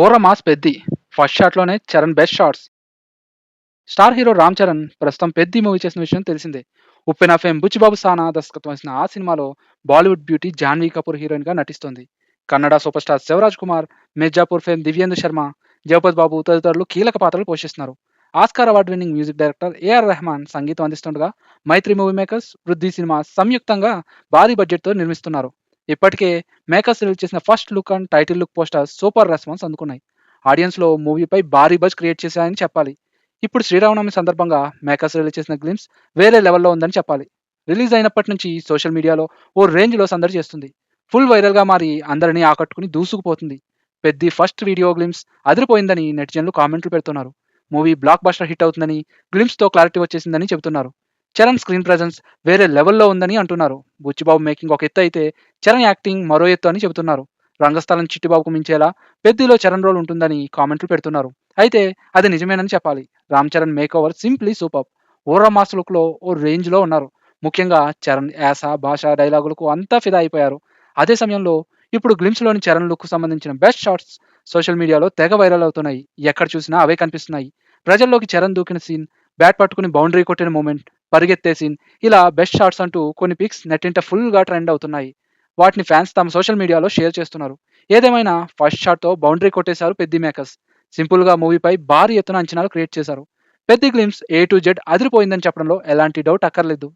ఓర mass Peddi. First షాట్లోనే Charan best shots. Star hero Ram Charan ప్రస్తుతం Peddi movie చేసిన విషయం తెలిసిందే. ఉప్పెన ఫేమ్ బుచ్చిబాబు సానా దర్శకత్వం వహించిన ఆ సినిమాలో బాలీవుడ్ బ్యూటీ జాన్వీ కపూర్ హీరోయిన్గా నటిస్తుంది నటిస్తోంది. Kannada super star Shivaraj Kumar Mirzapur fame Divyendu Sharma Jagapathi Babu తదితరులు కీలక పాత్రలు పోషిస్తున్నారు. Oscar award winning music director AR Rahman సంగీతం అందిస్తుండగా Mythri movie makers Vriddhi cinema సంయుక్తంగా భారీ బడ్జెట్తో నిర్మిస్తున్నారు. ఇప్పటికే మేకర్స్ రిలీజ్ చేసిన first look and title look poster super response అందుకున్నాయి. ఆడియన్స్లో మూవీపై భారీ బజ్ క్రియేట్ చేశాయని చెప్పాలి. ఇప్పుడు శ్రీరామనవమి సందర్భంగా మేకర్స్ రిలీజ్ చేసిన గ్లిమ్స్ వేరే లెవెల్లో ఉందని చెప్పాలి. రిలీజ్ అయినప్పటి నుంచి సోషల్ మీడియాలో ఓ రేంజ్లో సందడి చేస్తుంది. ఫుల్ వైరల్గా మారి అందరినీ ఆకట్టుకుని దూసుకుపోతుంది. పెద్ద ఫస్ట్ వీడియో గ్లిమ్స్ అదిరిపోయిందని నెటిజన్లు కామెంట్లు పెడుతున్నారు. మూవీ బ్లాక్ బస్టర్ హిట్ అవుతుందని గ్లిమ్స్తో క్లారిటీ వచ్చేసిందని చెబుతున్నారు. చరణ్ స్క్రీన్ ప్రెజెన్స్ వేరే లెవెల్లో ఉందని అంటున్నారు. బుచ్చిబాబు మేకింగ్ ఒక ఎత్తు అయితే చరణ్ యాక్టింగ్ మరో ఎత్తు అని చెబుతున్నారు. రంగస్థలం చిట్టిబాబుకు మించేలా పెద్దిలో చరణ్ రోల్ ఉంటుందని కామెంట్లు పెడుతున్నారు. అయితే అది నిజమేనని చెప్పాలి. Ram Charan makeover over simply super ఓరా మాస్ లుక్లో ఓ రేంజ్లో ఉన్నారు. ముఖ్యంగా చరణ్ యాస భాష డైలాగులకు అంతా ఫిదా అయిపోయారు. అదే సమయంలో ఇప్పుడు గ్లిమ్స్లోని చరణ్ లుక్కు సంబంధించిన బెస్ట్ షాట్స్ సోషల్ మీడియాలో తెగ వైరల్ అవుతున్నాయి. ఎక్కడ చూసినా అవే కనిపిస్తున్నాయి. ప్రజల్లోకి చరణ్ దూకిన సీన్ బ్యాట్ పట్టుకుని బౌండరీ కొట్టిన మూమెంట్ పరిగెత్తే సీన్ ఇలా బెస్ట్ షాట్స్ అంటూ కొన్ని పిక్స్ నెట్టింట ఫుల్గా ట్రెండ్ అవుతున్నాయి. వాటిని ఫ్యాన్స్ తమ సోషల్ మీడియాలో షేర్ చేస్తున్నారు. ఏదేమైనా ఫస్ట్ షాట్తో బౌండరీ కొట్టేశారు పెద్ది మేకర్స్ సింపుల్గా మూవీపై భారీ ఎత్తున అంచనాలు క్రియేట్ చేశారు. Peddi glimpse A to Z అదిరిపోయిందని చెప్పడంలో ఎలాంటి డౌట్ అక్కర్లేదు.